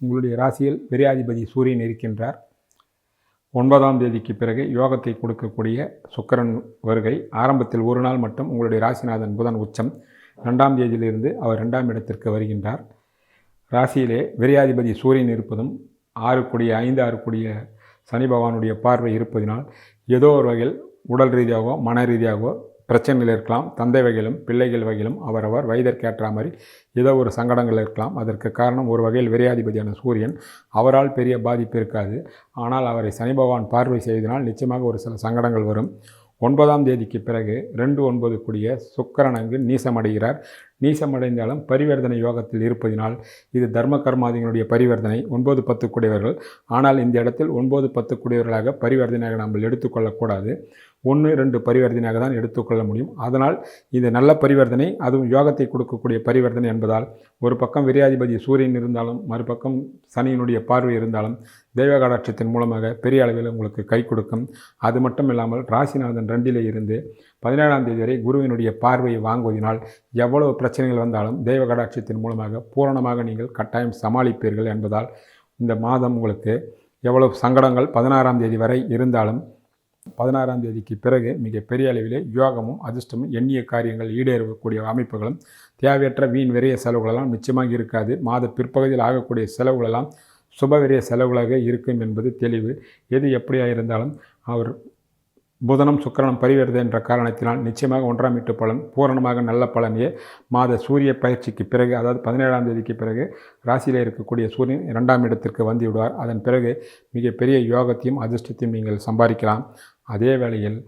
உங்களுடைய ராசியில் விரையாதிபதி சூரியன் இருக்கின்றார். ஒன்பதாம் தேதிக்கு பிறகு யோகத்தை கொடுக்கக்கூடிய சுக்கரன் வருகை. ஆரம்பத்தில் ஒரு நாள் மட்டும் உங்களுடைய ராசிநாதன் புதன் உச்சம். ரெண்டாம் தேதியிலிருந்து அவர் ரெண்டாம் இடத்திற்கு வருகின்றார். ராசியிலே விரையாதிபதி சூரியன் இருப்பதும் ஆறு கூடிய ஐந்து ஆறு கூடிய சனி பகவானுடைய பார்வை இருப்பதினால் ஏதோ ஒரு வகையில் உடல் ரீதியாகவோ மன ரீதியாகவோ பிரச்சனைகள் இருக்கலாம் தந்தை வகையிலும் பிள்ளைகள் வகையிலும் அவரவர் வயதிற்கேற்ற மாதிரி ஏதோ ஒரு சங்கடங்கள் இருக்கலாம். அதற்கு காரணம் ஒரு வகையில் விரையாதிபதியான சூரியன். அவரால் பெரிய பாதிப்பு இருக்காது. ஆனால் அவரை சனி பகவான் பார்வை செய்தனால் நிச்சயமாக ஒரு சில சங்கடங்கள் வரும். ஒன்பதாம் தேதிக்கு பிறகு ரெண்டு ஒன்பது கூடிய சுக்கரன் அங்கு நீசமடைகிறார். நீசமடைந்தாலும் பரிவர்த்தனை யோகத்தில் இருப்பதினால் இது தர்ம கர்மாதிகளுடைய பரிவர்த்தனை. ஒன்பது பத்து கூடியவர்கள் ஆனால் இந்த இடத்தில் ஒன்பது பத்து கூடியவர்களாக பரிவர்த்தனையாக நாம் எடுத்துக்கொள்ளக்கூடாது. ஒன்று ரெண்டு பரிவர்த்தனையாக தான் எடுத்துக்கொள்ள முடியும். அதனால் இந்த நல்ல பரிவர்த்தனை அதுவும் யோகத்தை கொடுக்கக்கூடிய பரிவர்த்தனை என்பதால் ஒரு பக்கம் விரையாதிபதி சூரியன் இருந்தாலும் மறுபக்கம் சனியினுடைய பார்வை இருந்தாலும் தெய்வ மூலமாக பெரிய அளவில் உங்களுக்கு கை கொடுக்கும். அது மட்டும் இல்லாமல் ராசிநாதன் ரெண்டிலே இருந்து பதினேழாம் தேதி வரை குருவினுடைய பார்வையை வாங்குவதனால் எவ்வளவு பிரச்சனைகள் வந்தாலும் தெய்வ மூலமாக பூரணமாக நீங்கள் கட்டாயம் சமாளிப்பீர்கள் என்பதால் இந்த மாதம் உங்களுக்கு எவ்வளவு சங்கடங்கள் பதினாறாம் தேதி வரை இருந்தாலும் பதினாறாம் தேதிக்கு பிறகு மிக பெரிய அளவிலே யோகமும் அதிர்ஷ்டமும் எண்ணிய காரியங்கள் ஈடேறக்கூடிய அமைப்புகளும் தேவையற்ற வீண் விரைய செலவுகளெல்லாம் நிச்சயமாக இருக்காது. மாத பிற்பகுதியில் ஆகக்கூடிய செலவுகளெல்லாம் சுபவிரிய செலவுகளாக இருக்கும் என்பது தெளிவு. எது எப்படியாக இருந்தாலும் அவர் புதனம் சுக்கரனம் பரிவருது என்ற காரணத்தினால் நிச்சயமாக ஒன்றாம் வீட்டு பலன் பூரணமாக நல்ல பலனையே மாத சூரிய பயிற்சிக்கு பிறகு அதாவது பதினேழாம் தேதிக்கு பிறகு ராசியில் இருக்கக்கூடிய சூரியன் இரண்டாம் இடத்திற்கு வந்து விடுவார். அதன் பிறகு மிகப்பெரிய யோகத்தையும் அதிர்ஷ்டத்தையும் நீங்கள் சம்பாதிக்கலாம். அதே வேளையில்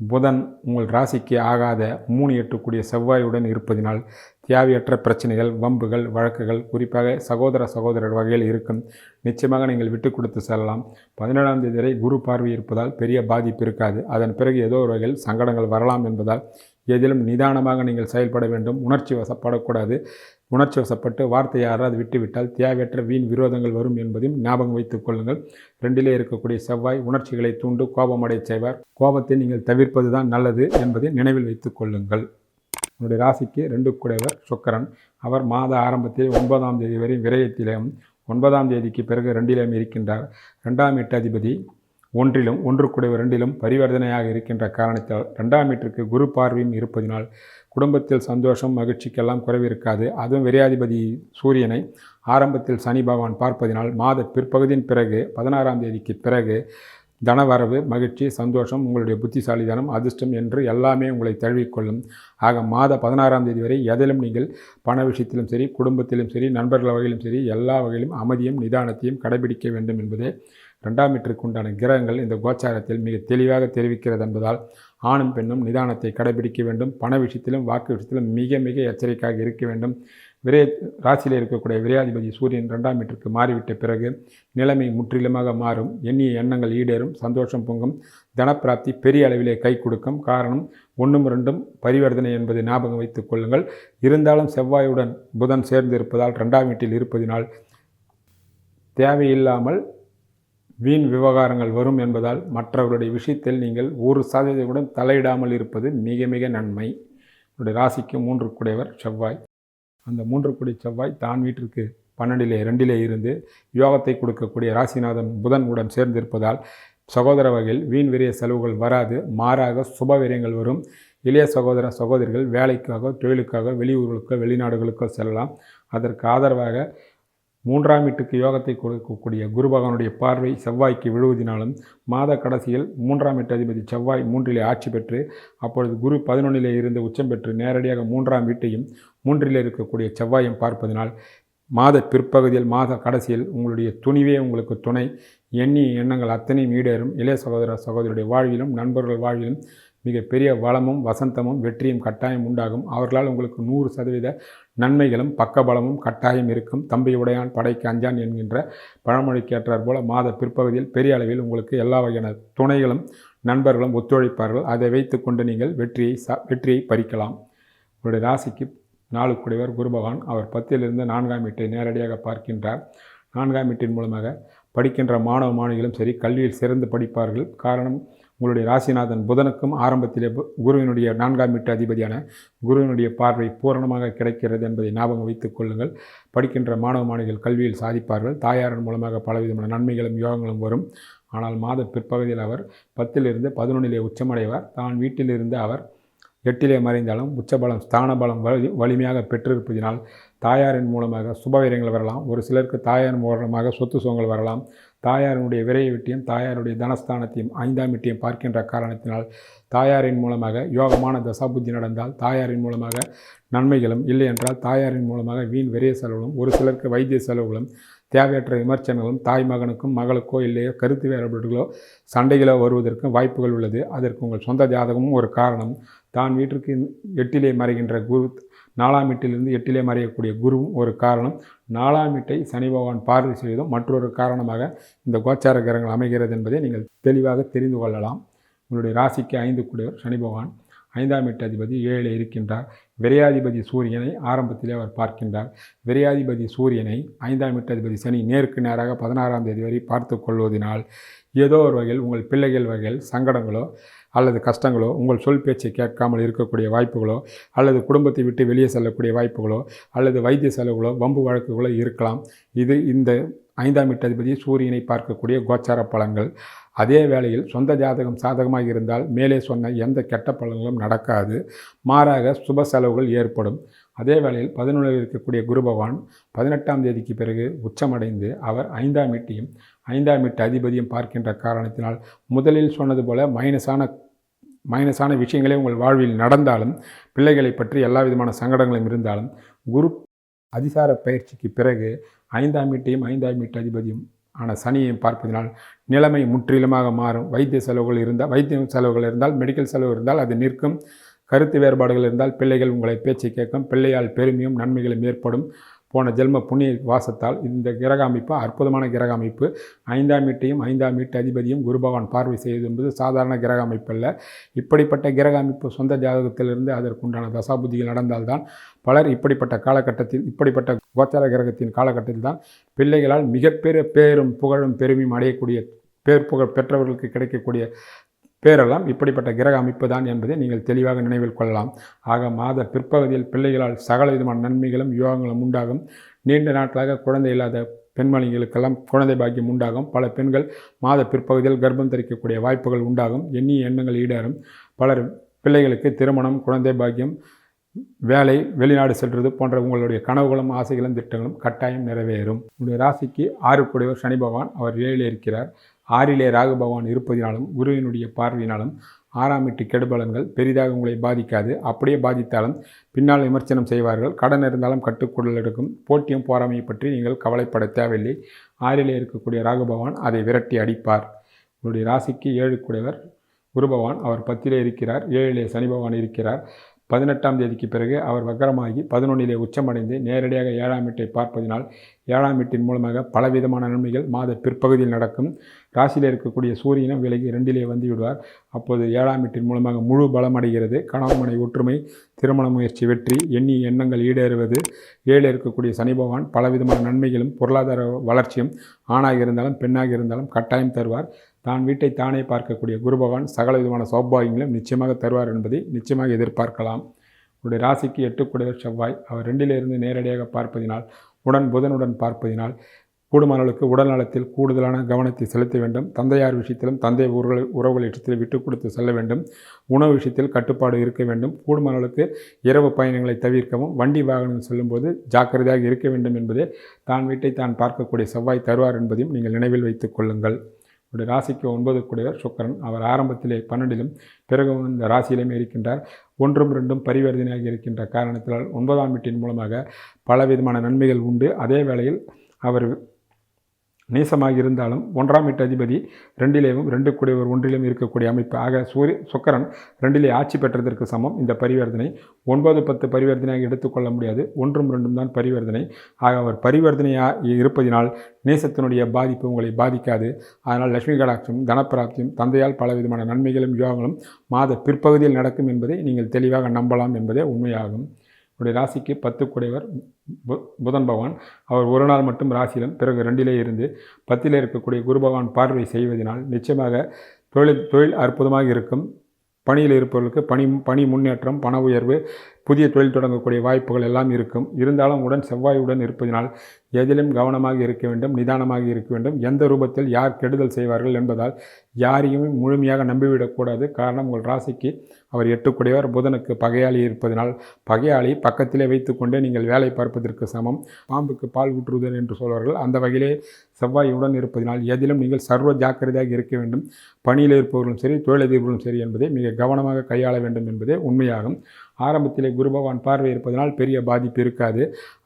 புதன் உங்கள் ராசிக்கு ஆகாத மூணு எட்டுக்கூடிய செவ்வாயுடன் இருப்பதினால் தேவையற்ற பிரச்சனைகள் வம்புகள் வழக்குகள் குறிப்பாக சகோதர சகோதரர் வகையில் இருக்கும். நிச்சயமாக நீங்கள் விட்டு கொடுத்து செல்லலாம். பதினேழாம் தேதி வரை குரு பார்வை இருப்பதால் பெரிய பாதிப்பு இருக்காது. அதன் பிறகு ஏதோ ஒரு வகையில் சங்கடங்கள் வரலாம் என்பதால் எதிலும் நிதானமாக நீங்கள் செயல்பட வேண்டும். உணர்ச்சி வசப்படக்கூடாது. உணர்ச்சி வசப்பட்டு வார்த்தை யாராவது விட்டுவிட்டால் தேவையற்ற வீண் விரோதங்கள் வரும் என்பதையும் ஞாபகம் வைத்துக் கொள்ளுங்கள். ரெண்டிலே இருக்கக்கூடிய செவ்வாய் உணர்ச்சிகளை தூண்டு கோபமடை செய்வார். கோபத்தை நீங்கள் தவிர்ப்பது தான் நல்லது என்பதை நினைவில் வைத்துக் கொள்ளுங்கள். உன்னுடைய ராசிக்கு ரெண்டு குடைவர் சுக்கரன். அவர் மாத ஆரம்பத்தில் ஒன்பதாம் தேதி வரை விரயத்திலும் ஒன்பதாம் தேதிக்கு பிறகு ரெண்டிலும் இருக்கின்றார். ரெண்டாம் எட்டாதிபதி ஒன்றிலும் ஒன்று ஒன்றுக்குடைய ரெண்டிலும் பரிவர்த்தனையாக இருக்கின்ற காரணத்தால் ரெண்டாம் வீட்டிற்கு குரு பார்வையும் இருப்பதினால் குடும்பத்தில் சந்தோஷம் மகிழ்ச்சிக்கெல்லாம் குறைவு இருக்காது அதுவும் விரையாதிபதி சூரியனை ஆரம்பத்தில் சனி பகவான் பார்ப்பதினால் மாத பிற்பகுதியின் பிறகு பதினாறாம் தேதிக்கு பிறகு தனவரவு மகிழ்ச்சி சந்தோஷம் உங்களுடைய புத்திசாலிதனம் அதிர்ஷ்டம் என்று எல்லாமே உங்களை தழுவிக்கொள்ளும். ஆக மாத பதினாறாம் தேதி வரை எதிலும் நீங்கள் பண விஷயத்திலும் சரி குடும்பத்திலும் சரி நண்பர்கள் வகையிலும் சரி எல்லா வகையிலும் அமைதியும் நிதானத்தையும் கடைபிடிக்க வேண்டும் என்பதே ரெண்டாம் மீட்டருக்கு உண்டான கிரகங்கள் இந்த கோச்சாரத்தில் மிக தெளிவாக தெரிவிக்கிறது என்பதால் ஆணும் பெண்ணும் நிதானத்தை கடைபிடிக்க வேண்டும். பண விஷயத்திலும் வாக்கு விஷயத்திலும் மிக மிக எச்சரிக்கையாக இருக்க வேண்டும். விரை ராசியில் இருக்கக்கூடிய விரையாதிபதி சூரியன் ரெண்டாம் மீட்டருக்கு மாறிவிட்ட பிறகு நிலைமை முற்றிலுமாக மாறும். எண்ணிய எண்ணங்கள் ஈடேறும். சந்தோஷம் பொங்கும். தனப்பிராப்தி பெரிய அளவிலே கை கொடுக்கும். காரணம் ஒன்றும் ரெண்டும் பரிவர்த்தனை என்பதை ஞாபகம் வைத்துக் கொள்ளுங்கள். இருந்தாலும் செவ்வாயுடன் புதன் சேர்ந்து இருப்பதால் ரெண்டாம் வீட்டில் இருப்பதினால் தேவையில்லாமல் வீண் விவகாரங்கள் வரும் என்பதால் மற்றவர்களுடைய விஷயத்தில் நீங்கள் ஒரு சதவீதம் தலையிடாமல் இருப்பது மிக மிக நன்மை. உங்களுடைய ராசிக்கு மூன்று குடையவர் செவ்வாய். அந்த மூன்று குடி செவ்வாய் தான் வீட்டிற்கு பன்னெண்டிலே ரெண்டிலே இருந்து யோகத்தை கொடுக்கக்கூடிய ராசிநாதன் புதன் உடன் சேர்ந்திருப்பதால் சகோதர வகையில் வீண் விரிய செலவுகள் வராது. மாறாக சுப விரயங்கள் வரும். இளைய சகோதர சகோதரிகள் வேலைக்காக தொழிலுக்காக வெளியூர்களுக்கோ வெளிநாடுகளுக்கோ செல்லலாம். அதற்கு ஆதரவாக மூன்றாம் வீட்டுக்கு யோகத்தை கொடுக்கக்கூடிய குரு பகவானுடைய பார்வை செவ்வாய்க்கு விழுவதினாலும் மாத கடைசியில் மூன்றாம் வீட்டு அதிபதி செவ்வாய் மூன்றிலே ஆட்சி பெற்று அப்பொழுது குரு பதினொன்றிலே இருந்து உச்சம் பெற்று நேரடியாக மூன்றாம் வீட்டையும் மூன்றிலே இருக்கக்கூடிய செவ்வாயும் பார்ப்பதனால் மாத பிற்பகுதியில் மாத கடைசியில் உங்களுடைய துணிவே உங்களுக்கு துணை. எண்ணி எண்ணங்கள் அத்தனையும் ஈடேறும். இளைய சகோதர சகோதரியுடைய வாழ்விலும் நண்பர்கள் வாழ்விலும் மிகப்பெரிய வளமும் வசந்தமும் வெற்றியும் கட்டாயம் உண்டாகும். அவர்களால் உங்களுக்கு நூறு சதவீத நன்மைகளும் பக்கபலமும் கட்டாயம் இருக்கும். தம்பி உடையான் படைக்கு அஞ்சான் என்கின்ற பழமொழிக்கேற்றார் போல மாத பிற்பகுதியில் பெரிய அளவில் உங்களுக்கு எல்லா வகையான துணைகளும் நண்பர்களும் ஒத்துழைப்பார்கள். அதை வைத்து கொண்டு நீங்கள் வெற்றியை ச வெற்றியை பறிக்கலாம். உங்களுடைய ராசிக்கு நாளுக்குடையவர் குருபகவான். அவர் பத்திலிருந்து நான்காம் வீட்டை நேரடியாக பார்க்கின்றார். நான்காம் வீட்டின் மூலமாக படிக்கின்ற மாணவ மாணவிகளும் சரி கல்வியில் சிறந்து படிப்பார்கள். காரணம் உங்களுடைய ராசிநாதன் புதனுக்கும் ஆரம்பத்திலே குருவினுடைய நான்காம் வீட்டு அதிபதியான குருவினுடைய பார்வை பூரணமாக கிடைக்கிறது என்பதை ஞாபகம் வைத்துக் கொள்ளுங்கள். படிக்கின்ற மாணவ மாணவிகள் கல்வியில் சாதிப்பார்கள். தாயாரின் மூலமாக பலவிதமான நன்மைகளும் யோகங்களும் வரும். ஆனால் மாத பிற்பகுதியில் அவர் பத்திலிருந்து பதினொன்றிலே உச்சமடைவார். தான் வீட்டிலிருந்து அவர் எட்டிலே மறைந்தாலும் உச்சபலம் ஸ்தானபலம் வலி வலிமையாக பெற்றிருப்பதினால் தாயாரின் மூலமாக சுபவீரங்கள் வரலாம். ஒரு சிலருக்கு தாயார் மூலமாக சொத்து சுகங்கள் வரலாம். தாயாரினுடைய விரைவிட்டையும் தாயாருடைய தனஸ்தானத்தையும் ஐந்தாம் வீட்டையும் பார்க்கின்ற காரணத்தினால் தாயாரின் மூலமாக யோகமான தசாபுத்தி நடந்தால் தாயாரின் மூலமாக நன்மைகளும் இல்லை என்றால் தாயாரின் மூலமாக வீண் விரைய செலவுகளும் ஒரு சிலருக்கு வைத்திய செலவுகளும் தேவையற்ற விமர்சனங்களும் தாய் மகனுக்கும் மகளுக்கோ இல்லையோ கருத்து வேறுபாடுகளோ சண்டைகளோ வருவதற்கும் வாய்ப்புகள் உள்ளது. அதற்கு உங்கள் சொந்த ஜாதகமும் ஒரு காரணம். தான் வீட்டிற்கு எட்டிலே மறைகின்ற குரு நாலாம் வீட்டிலிருந்து எட்டிலே மறையக்கூடிய குருவும் ஒரு காரணம். நாலாம் வீட்டை சனி பகவான் பார்வை செய்வதும் மற்றொரு காரணமாக இந்த கோச்சார கிரகங்கள் அமைகிறது என்பதை நீங்கள் தெளிவாக தெரிந்து கொள்ளலாம். உங்களுடைய ராசிக்கு ஐந்து கூடியவர் சனி பகவான். ஐந்தாம் வீட்டு அதிபதி ஏழில் இருக்கின்றார். விரையாதிபதி சூரியனை ஆரம்பத்திலே அவர் பார்க்கின்றார். விரையாதிபதி சூரியனை ஐந்தாம் வீட்டு சனி நேருக்கு நேராக பதினாறாம் தேதி வரை பார்த்து கொள்வதனால் ஏதோ ஒரு வகையில் உங்கள் பிள்ளைகள் வகையில் சங்கடங்களோ அல்லது கஷ்டங்களோ உங்கள் சொல் பேச்சை கேட்காமல் இருக்கக்கூடிய வாய்ப்புகளோ அல்லது குடும்பத்தை விட்டு வெளியே செல்லக்கூடிய வாய்ப்புகளோ அல்லது வைத்திய செலவுகளோ வம்பு வழக்குகளோ இருக்கலாம். இது இந்த ஐந்தாம் வீட்டு அதிபதி சூரியனை பார்க்கக்கூடிய கோச்சார பலன்கள் அதே வேளையில் சொந்த ஜாதகம் சாதகமாக இருந்தால் மேலே சொன்ன எந்த கெட்ட பலன்களும் நடக்காது. மாறாக சுப செலவுகள் ஏற்படும். அதே வேளையில் பதினொன்றில் இருக்கக்கூடிய குரு பகவான் பதினெட்டாம் தேதிக்கு பிறகு உச்சமடைந்து அவர் ஐந்தாம் வீட்டையும் ஐந்தாம் வீட்டு அதிபதியும் பார்க்கின்ற காரணத்தினால் முதலில் சொன்னது போல மைனஸான மைனஸான விஷயங்களே உங்கள் வாழ்வில் நடந்தாலும் பிள்ளைகளை பற்றி எல்லா விதமான சங்கடங்களும் இருந்தாலும் குரு அதிசார பயிற்சிக்கு பிறகு ஐந்தாம் வீட்டையும் ஐந்தாம் வீட்டு அதிபதியும் ஆனால் சனியையும் பார்ப்பதனால் நிலைமை முற்றிலுமாக மாறும். வைத்திய செலவுகள் இருந்தால் வைத்திய செலவுகள் இருந்தால் மெடிக்கல் செலவு இருந்தால் அது நிற்கும். கருத்து வேறுபாடுகள் இருந்தால் பிள்ளைகள் உங்களை பேச்சை கேட்கும். பிள்ளையால் பெருமையும் நன்மைகளும் ஏற்படும். போன ஜென்ம புண்ணிய வாசத்தால் இந்த கிரக அமைப்பு அற்புதமான கிரக அமைப்பு ஐந்தாம் வீட்டையும் ஐந்தாம் வீட்டு அதிபதியும் குரு பகவான் பார்வை செய்வது என்பது சாதாரண கிரக அமைப்பு அல்ல இப்படிப்பட்ட கிரக அமைப்பு சொந்த ஜாதகத்திலிருந்து அதற்குண்டான தசாபுத்திகள் நடந்தால்தான் பலர் இப்படிப்பட்ட காலகட்டத்தில் இப்படிப்பட்ட கோச்சார கிரகத்தின் காலகட்டத்தில் தான் பிள்ளைகளால் மிகப்பெரிய பேரும் புகழும் பெருமையும் அடையக்கூடிய பேர் புகழ் பெற்றவர்களுக்கு கிடைக்கக்கூடிய பேரெல்லாம் இப்படிப்பட்ட கிரக அமைப்பு தான் என்பதை நீங்கள் தெளிவாக நினைவில் கொள்ளலாம். ஆக மாத பிற்பகுதியில் பிள்ளைகளால் சகல விதமான நன்மைகளும் யோகங்களும் உண்டாகும். நீண்ட நாட்களாக குழந்தை இல்லாத பெண்மணிகளுக்கெல்லாம் குழந்தை பாக்கியம் உண்டாகும். பல பெண்கள் மாத பிற்பகுதியில் கர்ப்பம் தரிக்கக்கூடிய வாய்ப்புகள் உண்டாகும். எண்ணிய எண்ணங்கள் ஈடேறும். பலர் பிள்ளைகளுக்கு திருமணம் குழந்தை பாக்கியம் வேலை வெளிநாடு செல்வது போன்ற உங்களுடைய கனவுகளும் ஆசைகளும் திட்டங்களும் கட்டாயம் நிறைவேறும். உங்களுடைய ராசிக்கு ஆறு கூடியவர் சனி பகவான் அவர் ஏழில் இருக்கிறார். ஆறிலே ராகு பகவான் இருப்பதினாலும் குருவினுடைய பார்வையினாலும் ஆறாம் எட்டு கெடுபலன்கள் பெரிதாக உங்களை பாதிக்காது. அப்படியே பாதித்தாலும் பின்னால் விமர்சனம் செய்வார்கள். கடன் இருந்தாலும் கட்டுக்குடல் எடுக்கும். போட்டியும் போராமையை பற்றி நீங்கள் கவலைப்பட தேவையில்லை. ஆறிலே இருக்கக்கூடிய ராகு பகவான் அதை விரட்டி அடிப்பார். உங்களுடைய ராசிக்கு ஏழு கூடியவர் குரு பகவான். அவர் பத்திலே இருக்கிறார். ஏழிலே சனி பகவான் இருக்கிறார். பதினெட்டாம் தேதிக்கு பிறகு அவர் வக்கரமாகி பதினொன்றிலே உச்சமடைந்து நேரடியாக ஏழாம் வீட்டை பார்ப்பதினால் ஏழாம் வீட்டின் மூலமாக பலவிதமான நன்மைகள் மாத பிற்பகுதியில் நடக்கும். ராசியில் இருக்கக்கூடிய சூரியனும் விலகி ரெண்டிலே வந்து விடுவார் அப்போது ஏழாம் வீட்டின் மூலமாக முழு பலமடைகிறது. கணவன்மனை ஒற்றுமை திருமண முயற்சி வெற்றி எண்ணி எண்ணங்கள் ஈடேறுவது. ஏழு இருக்கக்கூடிய சனி பகவான் பலவிதமான நன்மைகளும் பொருளாதார வளர்ச்சியும் ஆணாக இருந்தாலும் பெண்ணாக இருந்தாலும் கட்டாயம் தருவார். தான் வீட்டை தானே பார்க்கக்கூடிய குரு பகவான் சகல விதமான சௌபாகியங்களும் நிச்சயமாக தருவார் என்பதை நிச்சயமாக எதிர்பார்க்கலாம். உங்களுடைய ராசிக்கு எட்டுக்குடையவர் செவ்வாய். அவர் ரெண்டிலிருந்து நேரடியாக பார்ப்பதினால் உடன் புதனுடன் பார்ப்பதினால் கூடுமானவர்களுக்கு உடல் நலத்தில் கூடுதலான கவனத்தை செலுத்த வேண்டும். தந்தையார் விஷயத்திலும் தந்தை உறவு உறவுகள் விஷயத்தில் விட்டு கொடுத்து செல்ல வேண்டும். உணவு விஷயத்தில் கட்டுப்பாடு இருக்க வேண்டும். கூடுமானவர்களுக்கு இரவு பயணங்களை தவிர்க்கவும் வண்டி வாகனம் செல்லும்போது ஜாக்கிரதையாக இருக்க வேண்டும் என்பதே தான் வீட்டை தான் பார்க்கக்கூடிய செவ்வாய் தருவார் என்பதையும் நீங்கள் நினைவில் வைத்துக் கொள்ளுங்கள். உடைய ராசிக்கு ஒன்பது கூடியவர் சுக்கரன். அவர் ஆரம்பத்திலே பன்னெண்டிலும் பிறகு இந்த ராசியிலுமே இருக்கின்றார். ஒன்றும் ரெண்டும் பரிவர்த்தனையாக இருக்கின்ற காரணத்தினால் ஒன்பதாம் வீட்டின் மூலமாக பலவிதமான நன்மைகள் உண்டு. அதே வேளையில் அவர் நீசமாக இருந்தாலும் ஒன்றாம் வீட்டு அதிபதி ரெண்டிலேயும் ரெண்டு கூடியவர் ஒன்றிலும் இருக்கக்கூடிய அமைப்பு. ஆக சூரிய சுக்கரன் ரெண்டிலே ஆட்சி பெற்றதற்கு சமம். இந்த பரிவர்த்தனை ஒன்பது பத்து பரிவர்த்தனையாக எடுத்துக்கொள்ள முடியாது. ஒன்றும் ரெண்டும் தான் பரிவர்த்தனை. ஆக அவர் பரிவர்த்தனையாக இருப்பதினால் நேசத்தினுடைய பாதிப்பு உங்களை பாதிக்காது. அதனால் லட்சுமி கடாட்சியும் தனப்பிராப்தியும் தந்தையால் பலவிதமான நன்மைகளும் யோகங்களும் மாத பிற்பகுதியில் நடக்கும் என்பதை நீங்கள் தெளிவாக நம்பலாம் என்பதே உண்மையாகும். உடைய ராசிக்கு பத்து குடைவர் பு- புதன் பகவான். அவர் ஒரு நாள் மட்டும் ராசியிலும் பிறகு ரெண்டிலே இருந்து பத்திலே இருக்கக்கூடிய குரு பகவான் பார்வை செய்வதனால் நிச்சயமாக தொழில் தொழில் அற்புதமாக இருக்கும். பணியில் இருப்பவர்களுக்கு பணி பணி முன்னேற்றம் பண உயர்வு புதிய தொழில் தொடங்கக்கூடிய வாய்ப்புகள் எல்லாம் இருக்கும். இருந்தாலும் உடன் செவ்வாயுடன் இருப்பதினால் எதிலும் கவனமாக இருக்க வேண்டும் நிதானமாக இருக்க வேண்டும். எந்த ரூபத்தில் யார் கெடுதல் செய்வார்கள் என்பதால் யாரையுமே முழுமையாக நம்பிவிடக்கூடாது. காரணம் உங்கள் ராசிக்கு அவர் எட்டுக்குடையவர் புதனுக்கு பகையாளி இருப்பதனால் பகையாளி பக்கத்திலே வைத்துக்கொண்டே நீங்கள் வேலை பார்ப்பதற்கு சமம். பாம்புக்கு பால் ஊற்றுவது என்று சொல்வார்கள். அந்த வகையிலே செவ்வாயுடன் இருப்பதனால் எதிலும் நீங்கள் சர்வ ஜாக்கிரதையாக இருக்க வேண்டும். பணியில் இருப்பவர்களும் சரி தொழிலதிபர்களும் சரி என்பதை மிக கவனமாக கையாள வேண்டும் என்பதே உண்மையாகும். ஆரம்பத்திலே குரு பகவான் பார்வை இருப்பதனால் பெரிய பாதிப்பு இருக்காது.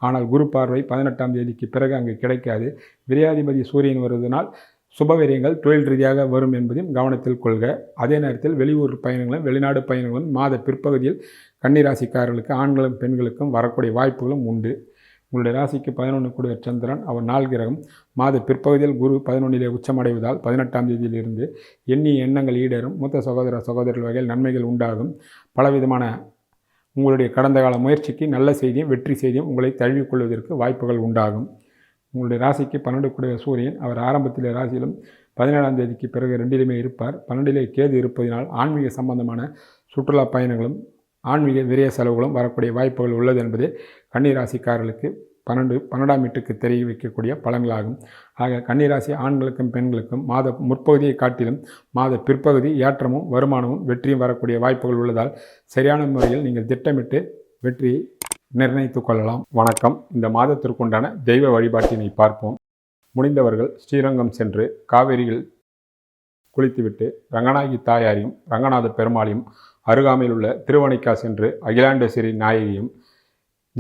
ஆனால் குரு பார்வை பதினெட்டாம் தேதிக்கு பிறகு அங்கு கிடைக்காது. விரையாதிபதி சூரியன் வருவதனால் சுபவிரயங்கள் தொழில் ரீதியாக வரும் என்பதையும் கவனத்தில் கொள்க. அதே நேரத்தில் வெளியூர் பயணங்களும் வெளிநாடு பயணங்களும் மாத பிற்பகுதியில் கன்னிராசிக்காரர்களுக்கு ஆண்களும் பெண்களுக்கும் வரக்கூடிய வாய்ப்புகளும் உண்டு. உங்களுடைய ராசிக்கு பதினொன்று கூடிய சந்திரன் அவர் நாள் கிரகம். மாத பிற்பகுதியில் குரு பதினொன்றிலே உச்சமடைவதால் பதினெட்டாம் தேதியிலிருந்து எண்ணிய எண்ணங்கள் ஈடேறும். மூத்த சகோதர சகோதரர்கள் வகையில் நன்மைகள் உண்டாகும். பலவிதமான உங்களுடைய கடந்த கால முயற்சிக்கு நல்ல செய்தியும் வெற்றி செய்தியும் உங்களை தழுவிக்கொள்வதற்கு வாய்ப்புகள் உண்டாகும். உங்களுடைய ராசிக்கு பன்னெண்டு கூடிய சூரியன் அவர் ஆரம்பத்தில் ராசியிலும் பதினேழாம் தேதிக்கு பிறகு ரெண்டிலுமே இருப்பார். பன்னெண்டிலே கேது இருப்பதினால் ஆன்மீக சம்பந்தமான சுற்றுலா பயணங்களும் ஆன்மீக விரய செலவுகளும் வரக்கூடிய வாய்ப்புகள் உள்ளது என்பது கன்னிராசிக்காரர்களுக்கு பன்னெண்டு பன்னெண்டாம் வீட்டுக்கு தெரிய வைக்கக்கூடிய பலன்களாகும். ஆக கன்னிராசி ஆண்களுக்கும் பெண்களுக்கும் மாத முற்பகுதியை காட்டிலும் மாத பிற்பகுதி ஏற்றமும் வருமானமும் வெற்றியும் வரக்கூடிய வாய்ப்புகள் உள்ளதால் சரியான முறையில் நீங்கள் திட்டமிட்டு வெற்றியை நிர்ணயித்துக் கொள்ளலாம். வணக்கம். இந்த மாதத்திற்குண்டான தெய்வ வழிபாட்டினை பார்ப்போம். முடிந்தவர்கள் ஸ்ரீரங்கம் சென்று காவேரியில் குளித்துவிட்டு ரங்கநாயகி தாயாரையும் ரங்கநாத பெருமாளையும் அருகாமையில் உள்ள திருவணிக்கா சென்று அகிலாண்டேஸ்வரி நாயகியும்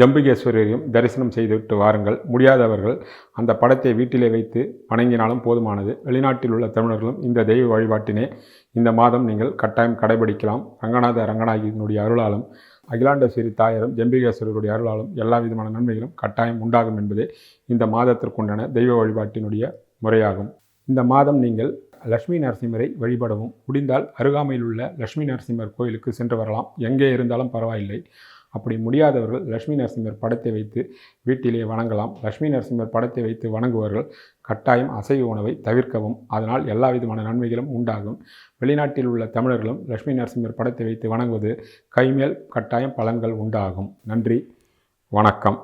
ஜம்புகேஸ்வரரையும் தரிசனம் செய்துவிட்டு வாருங்கள். முடியாதவர்கள் அந்த படத்தை வீட்டிலே வைத்து வணங்கினாலும் போதுமானது. வெளிநாட்டில் உள்ள தமிழர்களும் இந்த தெய்வ வழிபாட்டினை இந்த மாதம் நீங்கள் கட்டாயம் கடைபிடிக்கலாம். ரங்கநாத ரங்கநாயகியினுடைய அருளாலும் அகிலாண்டஸ்வரி தாயரும் ஜம்பிகேஸ்வரருடைய அருளாலும் எல்லா விதமான நன்மைகளும் கட்டாயம் உண்டாகும் என்பதே இந்த மாதத்திற்குண்டான தெய்வ வழிபாட்டினுடைய முறையாகும். இந்த மாதம் நீங்கள் லட்சுமி நரசிம்மரை வழிபடவும் முடிந்தால் அருகாமையில் உள்ள லட்சுமி நரசிம்மர் கோயிலுக்கு சென்று வரலாம். எங்கே இருந்தாலும் பரவாயில்லை. அப்படி முடியாதவர்கள் லக்ஷ்மி நரசிம்மர் படத்தை வைத்து வீட்டிலே வணங்கலாம். லக்ஷ்மி நரசிம்மர் படத்தை வைத்து வணங்குவார்கள் கட்டாயம் அசைவ உணவை தவிர்க்கவும் அதனால் எல்லா விதமான நன்மைகளும் உண்டாகும். வெளிநாட்டில் உள்ள தமிழர்களும் லக்ஷ்மி நரசிம்மர் படத்தை வைத்து வணங்குவது கைமேல் கட்டாயம் பலன்கள் உண்டாகும். நன்றி. வணக்கம்.